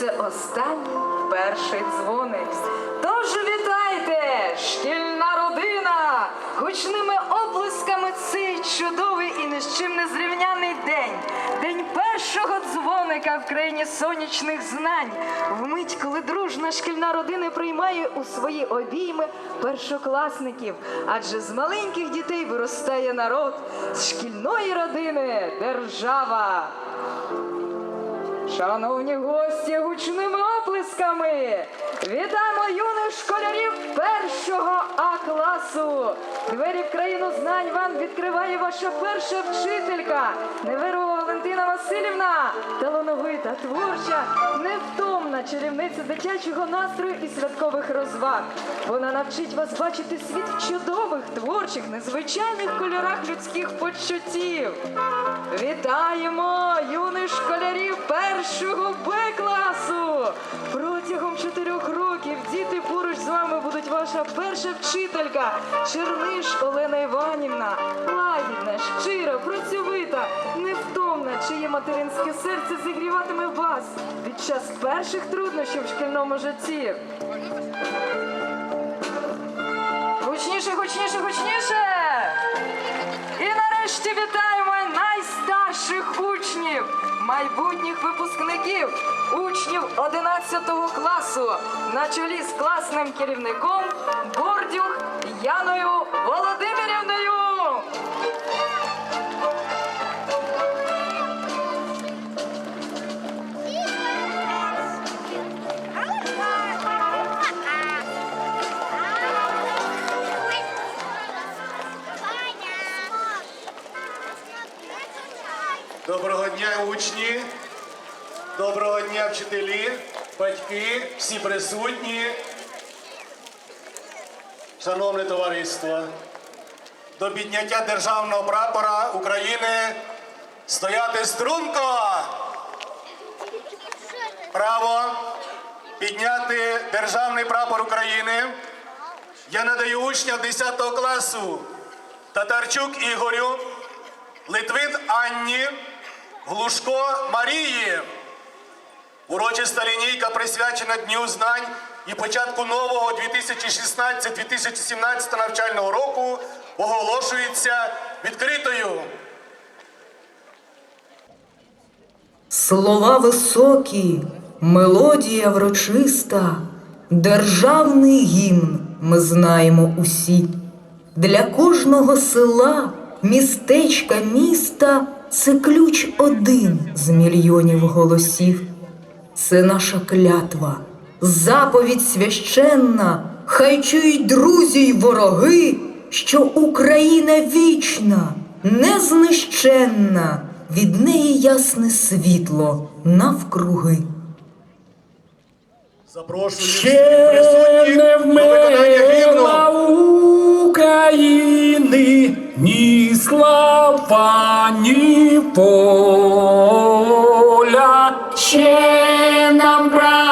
це останній перший дзвоник. Тож вітайте, шкільна родина! Гучними оплесками цей чудовий і ні з чим не зрівняний день. День першого дзвоника в країні сонячних знань. Вмить, коли дружна шкільна родина приймає у свої обійми першокласників. Адже з маленьких дітей виростає народ, з шкільної родини держава. Шановні гості, гучними оплесками! Вітаємо юних школярів першого А класу! Двері в країну знань вам відкриває ваша перша вчителька Неверова Валентина Васильівна, талановита, творча, невтомна чарівниця дитячого настрою і святкових розваг. Вона навчить вас бачити світ в чудових, творчих, незвичайних кольорах людських почуттів. Вітаємо юних школярів першого Б класу! Протягом чотирьох років діти будуть ваша перша вчителька Черниш Олена Іванівна. Лагідна, щира, працьовита, невтомна, чиє материнське серце зігріватиме вас під час перших труднощів в шкільному житті. Гучніше, гучніше, гучніше! І нарешті вітаємо найстарших учнів, майбутніх випускників, учнів 11 класу на чолі з класним керівником Бордюх Яною Володимирівною. Доброго дня, учні! Доброго дня, вчителі, батьки, всі присутні. Шановне товариство, до підняття державного прапора України стояти струнко! Право підняти державний прапор України. Я надаю учням 10 класу Татарчук Ігорю. Литвин Анні, Глушко Марії. Урочиста лінійка присвячена Дню знань і початку нового 2016-2017 навчального року оголошується відкритою. Слова високі, мелодія врочиста, державний гімн ми знаємо усі. Для кожного села, містечка, міста це ключ один з мільйонів голосів. Це наша клятва, заповідь священна, хай чують друзі й вороги, що Україна вічна, незнищенна, від неї ясне світло навкруги. Запрошую Ще присутніх не до виконання гімну. вмерла України ні слава, ні поля. Ще нам, браття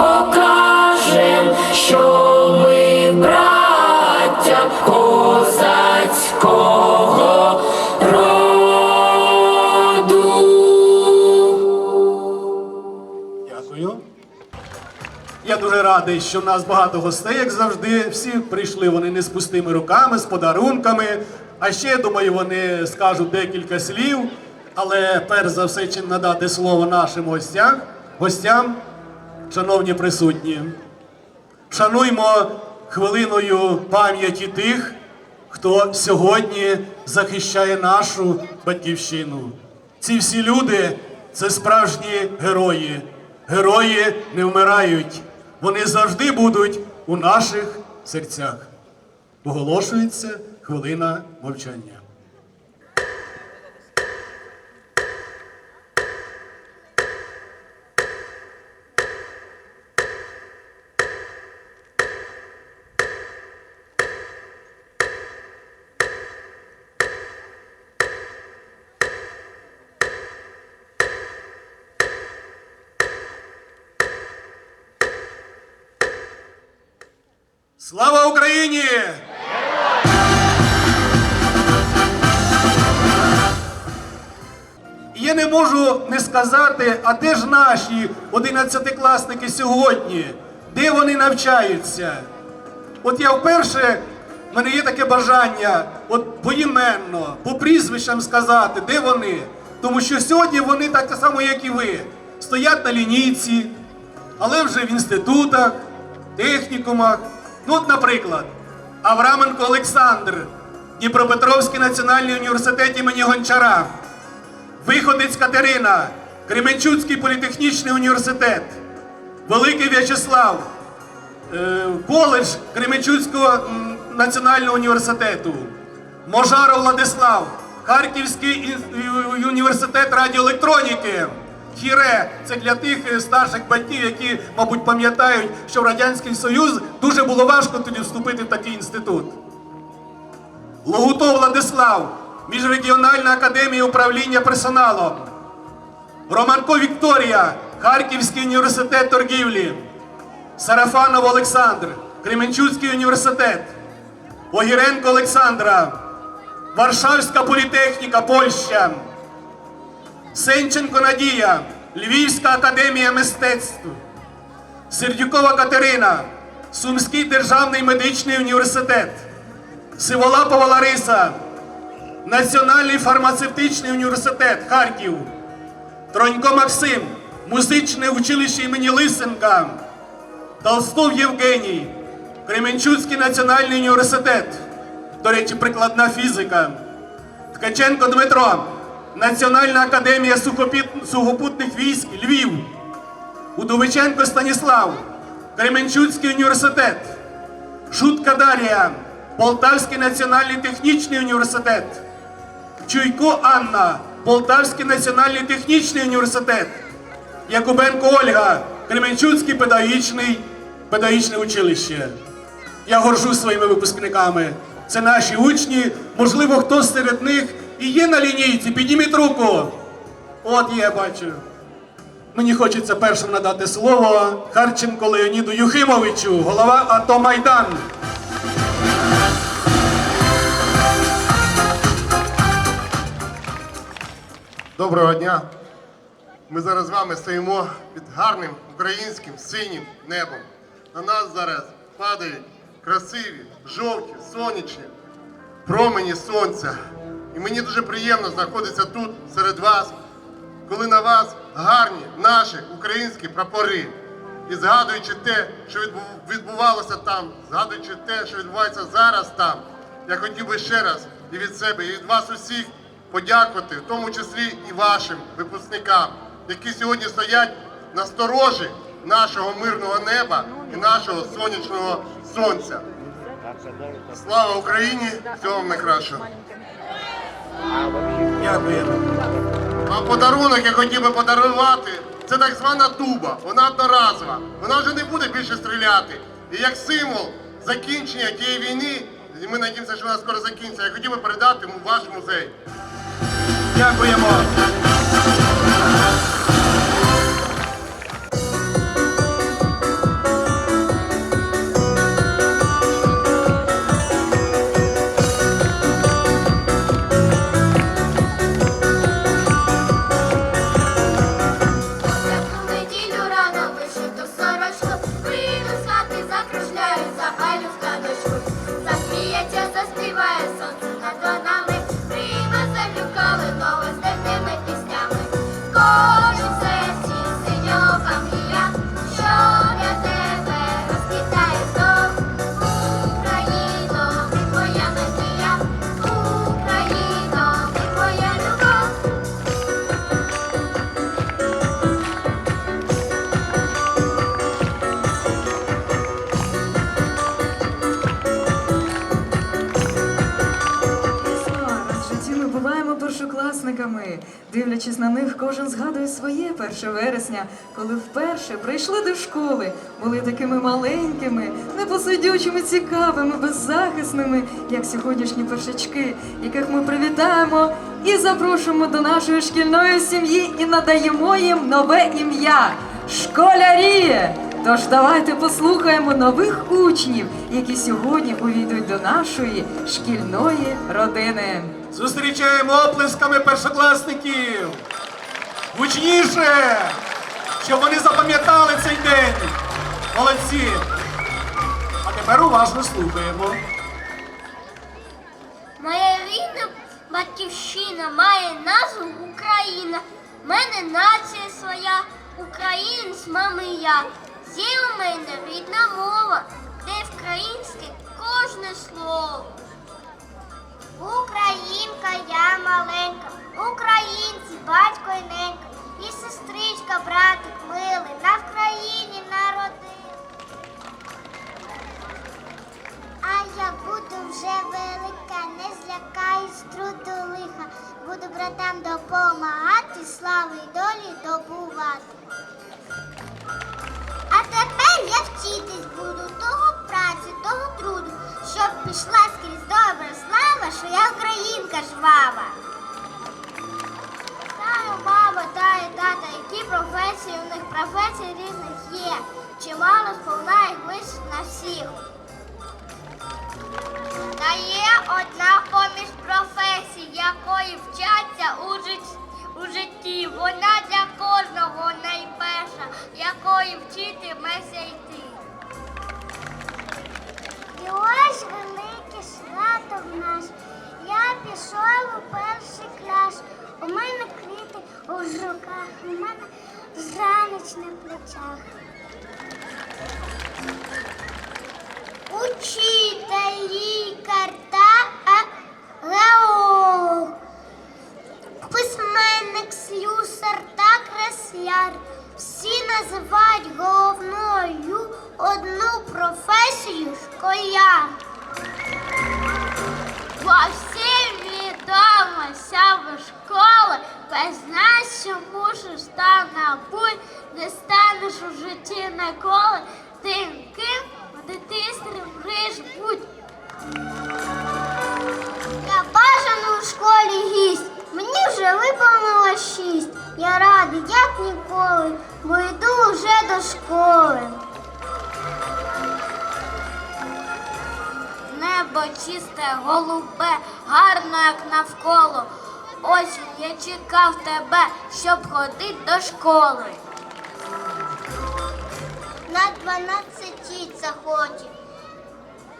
покажем, що ми браття козацького роду. Дякую. Я дуже радий, що в нас багато гостей, як завжди. Всі прийшли вони не з пустими руками, з подарунками. А ще, думаю, вони скажуть декілька слів. Але перш за все, чим надати слово нашим гостям, гостям шановні присутні, шануймо хвилиною пам'яті тих, хто сьогодні захищає нашу батьківщину. Ці всі люди це справжні герої. Герої не вмирають. Вони завжди будуть у наших серцях. Оголошується хвилина мовчання. Слава Україні! І Я не можу не сказати, а де ж наші одинадцятикласники сьогодні? Де вони навчаються? От я вперше, в мене є таке бажання, от поіменно, по прізвищам сказати, де вони. Тому що сьогодні вони так само, як і ви, стоять на лінійці, але вже в інститутах, технікумах. Ну, от, наприклад, Авраменко Олександр, Дніпропетровський національний університет імені Гончара, Виходець Катерина, Кременчуцький політехнічний університет, Великий В'ячеслав, е, коледж Кременчуцького національного університету, Можаров Владислав, Харківський університет радіоелектроніки. Хіре, це для тих е, старших батьків, які, мабуть, пам'ятають, що в Радянський Союз дуже було важко тоді вступити в такий інститут. Логутов Владислав, Міжрегіональна академія управління персоналом. Романко Вікторія, Харківський університет торгівлі. Сарафанов Олександр, Кременчуцький університет. Огіренко Олександра, Варшавська політехніка, Польща. Сенченко Надія, Львівська академія мистецтв. Сердюкова Катерина, Сумський державний медичний університет. Сиволапова Лариса, Національний фармацевтичний університет Харків, Тронько Максим, музичне училище імені Лисенка, Толстов Євгеній, Кременчуцький національний університет, до речі, прикладна фізика, Ткаченко Дмитро, Національна академія сухопутних військ Львів, Удовиченко Станіслав, Кременчуцький університет. Шутка Дар'я, Полтавський національний технічний університет. Чуйко Анна, Полтавський національний технічний університет. Якубенко Ольга, Кременчуцький педагогічний педагогічне училище. Я горжусь своїми випускниками. Це наші учні. Можливо, хтось серед них і є на лінійці. Підніміть руку. От є, бачу. Мені хочеться першим надати слово Харченко Леоніду Юхимовичу, голова АТО Майдан. Доброго дня! Ми зараз з вами стоїмо під гарним українським синім небом. На нас зараз падають красиві, жовті, сонячні промені сонця. І мені дуже приємно знаходитися тут серед вас, коли на вас гарні наші українські прапори. І згадуючи те, що відбувалося там, згадуючи те, що відбувається зараз там, я хотів би ще раз і від себе, і від вас усіх подякувати, в тому числі і вашим випускникам, які сьогодні стоять на сторожі нашого мирного неба і нашого сонячного сонця. Слава Україні! Всього вам найкращого! Дякуємо. А подарунок я хотів би подарувати. Це так звана туба. Вона одноразова. Вона вже не буде більше стріляти. І як символ закінчення тієї війни, і ми надіємося, що вона скоро закінчиться, я хотів би передати ваш музей. Дякуємо. Дивлячись на них, кожен згадує своє 1 вересня, коли вперше прийшли до школи, були такими маленькими, непосидючими, цікавими, беззахисними, як сьогоднішні першачки, яких ми привітаємо і запрошуємо до нашої шкільної сім'ї і надаємо їм нове ім'я школярі. Тож давайте послухаємо нових учнів, які сьогодні увійдуть до нашої шкільної родини. Зустрічаємо оплесками першокласників. Гучніше, щоб вони запам'ятали цей день. Молодці. А тепер уважно слухаємо. Моя рідна батьківщина має назву Україна. В мене нація своя, українець, мами я. Є у мене рідна мова, де вкраїнське кожне слово. Українка я маленька, українці, батько й ненька, і сестричка, братик милий, на Вкраїні народив. А я буду вже велика, не злякаюсь труду лиха. Буду братам допомагати, слави й долі добувати. Жвава. Знаю, мама, та і тата, які професії у них професій різних є. Чимало сповна їх вищих на всіх. Та є одна поміж професій, якої вчаться у житті. У житті вона для кожного найперша, якої вчитимеся йти. І ось велике свято в нас. Я пішов у перший клас. У мене квіти у руках, у мене зранець на плечах. Учитель, лікар та геолог, письменник, слюсар та кресляр. Всі називають головною одну професію школяр. Во відома сява школа, без нас, що мусиш став набуть, не станеш у житті ніколи тим, ким в дитинстві мрієш будь. Я бажано у школі гість, мені вже виповнило шість. Я радий, як ніколи, бо йду вже до школи. Небо чисте, голубе, гарно, як навколо. Осінь я чекав тебе, щоб ходити до школи. На дванадцятій заході.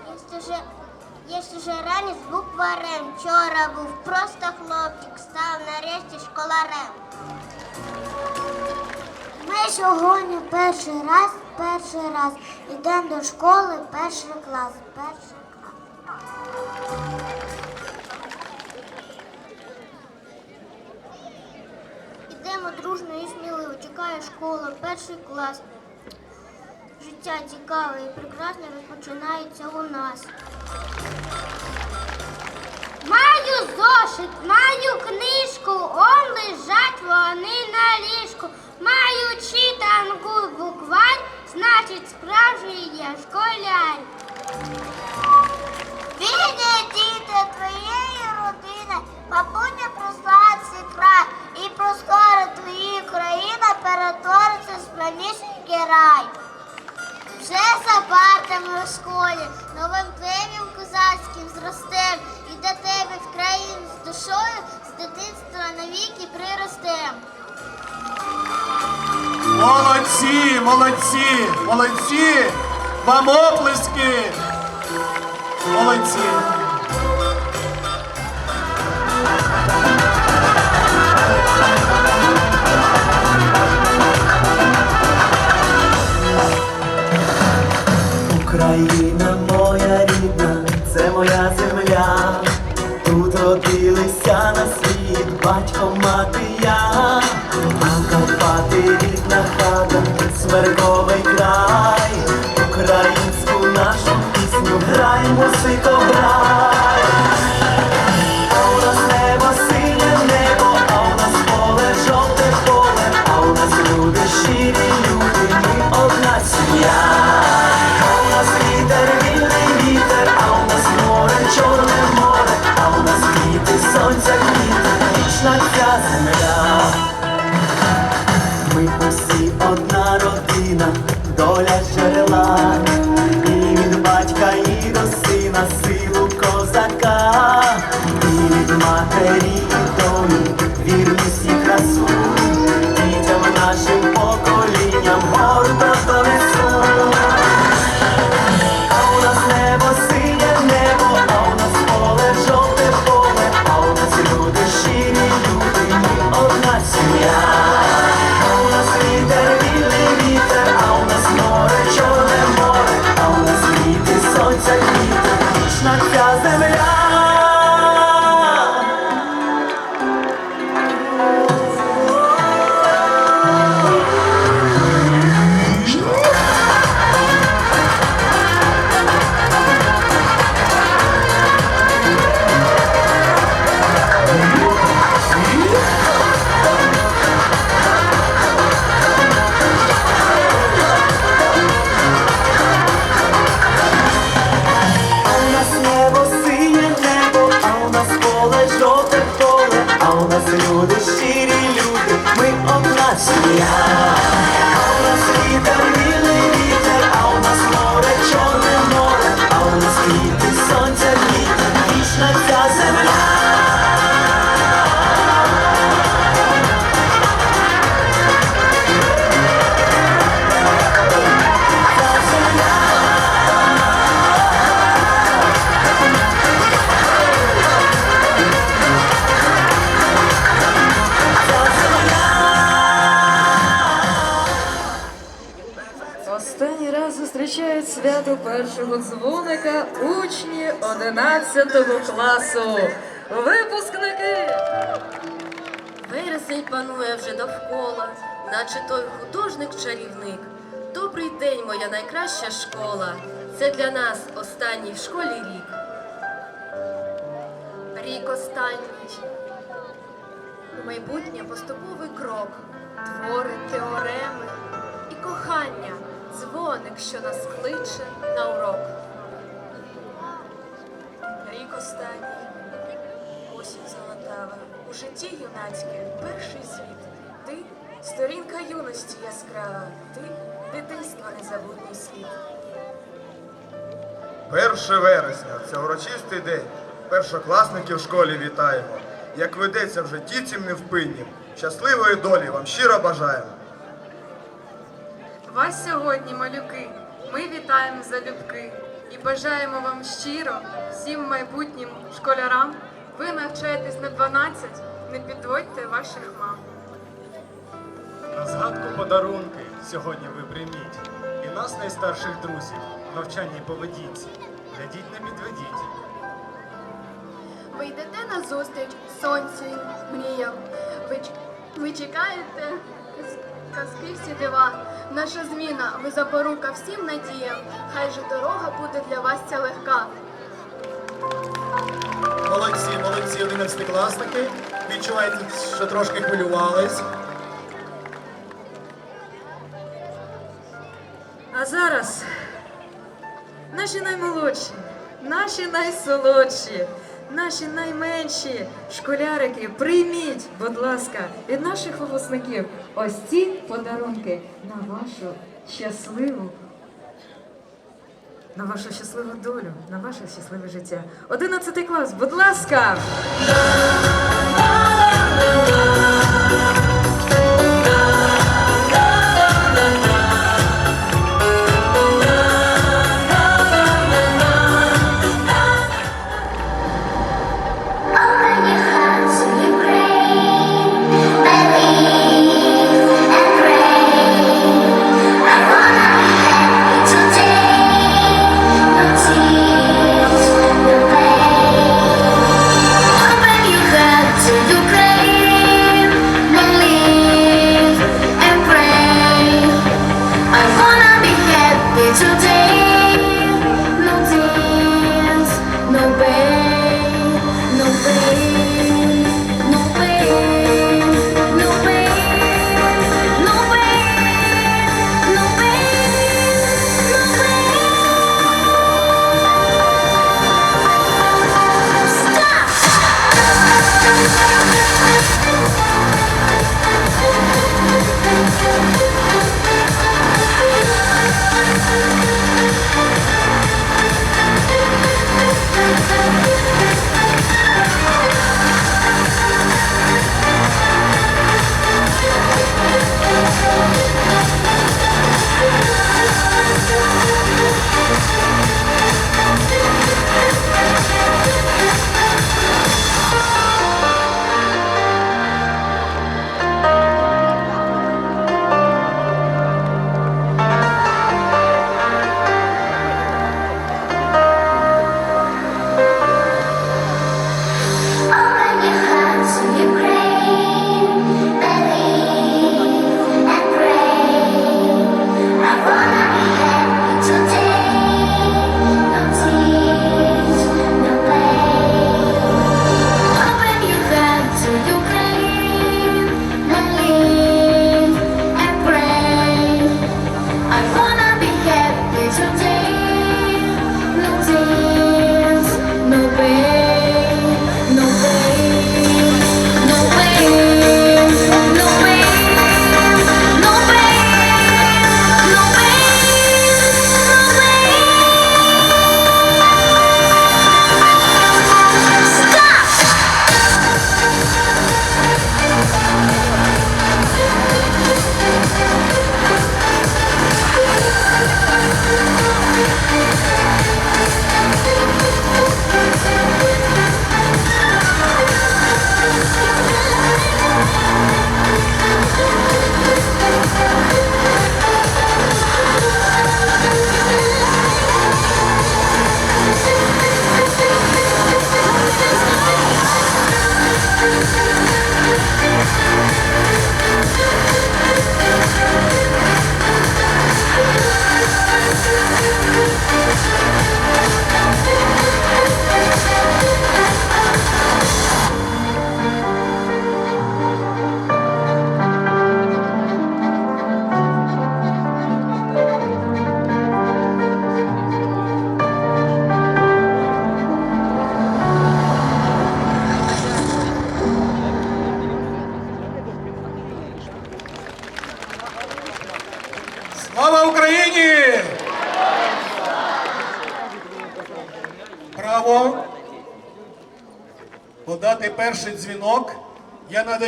Якщо же, якщо же ранець букварем, вчора був просто хлопчик, став нарешті школарем. Ми сьогодні перший раз, перший раз йдемо до школи, перший клас, перший Ідемо дружно і сміливо, чекає школа, перший клас. Життя цікаве і прекрасне розпочинається у нас. Маю зошит, маю книжку, он лежать вони на ліжку. Маю читанку букварь, значить справжній я школяр. Бідні діти твоєї родини, бабуня цей край, і проскоро твої країна перетвориться в справніший рай. Вже за партами у школі, новим плем'ям козацьким зростем, і до тебе в країну з душою з дитинства навіки приростем. Молодці, молодці, молодці! Вам оплески! Молодці! Україна моя рідна, це моя земля. Тут родилися на світ батько, мати я, а Карпати рідна хата, смерковий край, українську нашу você першого дзвоника учні 11 класу. Випускники! Вересень панує вже довкола, наче той художник-чарівник. Добрий день, моя найкраща школа. Це для нас останній в школі рік. Рік останній. Майбутнє поступовий крок, твори, теореми і кохання, дзвоник, що нас кличе на урок. Рік останній. Осінь золотава, у житті юнацьке перший світ. Ти сторінка юності яскрава, ти дитинства незабутній світ. 1 вересня це урочистий день. Першокласників в школі вітаємо. Як ведеться в житті цим невпиннім. Щасливої долі вам щиро бажаємо. Вас сьогодні, малюки, ми вітаємо залюбки і бажаємо вам щиро, всім майбутнім школярам. Ви навчаєтесь на 12, не підводьте ваших мам. На згадку подарунки сьогодні ви прийміть. І нас, найстарших друзів, в навчанні поведінці. Глядіть, не підведіть. Ви йдете на зустріч сонцю мріям. Ви, ч- ви чекаєте каз- казки всі дива. Наша зміна, ви запорука всім надіям. Хай же дорога буде для вас ця легка. Молодці, молодці, одинадцятикласники. Відчуваєте, що трошки хвилювались. А зараз наші наймолодші, наші найсолодші, наші найменші школярики, прийміть, будь ласка, від наших випускників ось ці подарунки на вашу щасливу. На вашу щасливу долю, на ваше щасливе життя. Одинадцятий клас, будь ласка!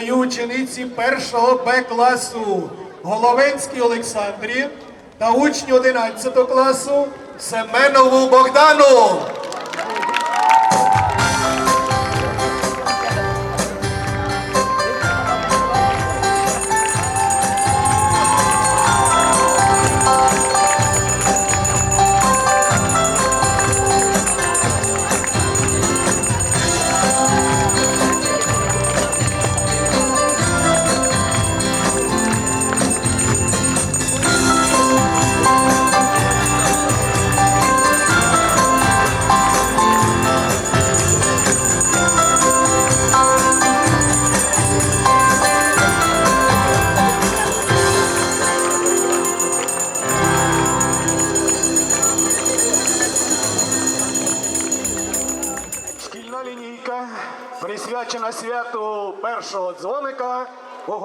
передаю учениці першого Б класу Головенській Олександрі та учню 11 класу Семенову Богдану.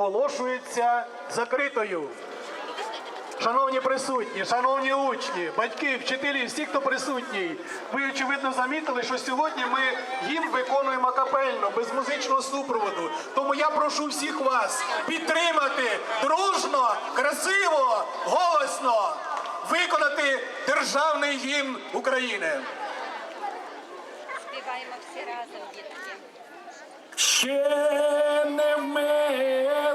оголошується закритою. Шановні присутні, шановні учні, батьки, вчителі, всі, хто присутній, ви очевидно замітили, що сьогодні ми гімн виконуємо капельно, без музичного супроводу. Тому я прошу всіх вас підтримати дружно, красиво, голосно виконати державний гімн України. Співаємо всі разом, дітки. Ще не вмиє.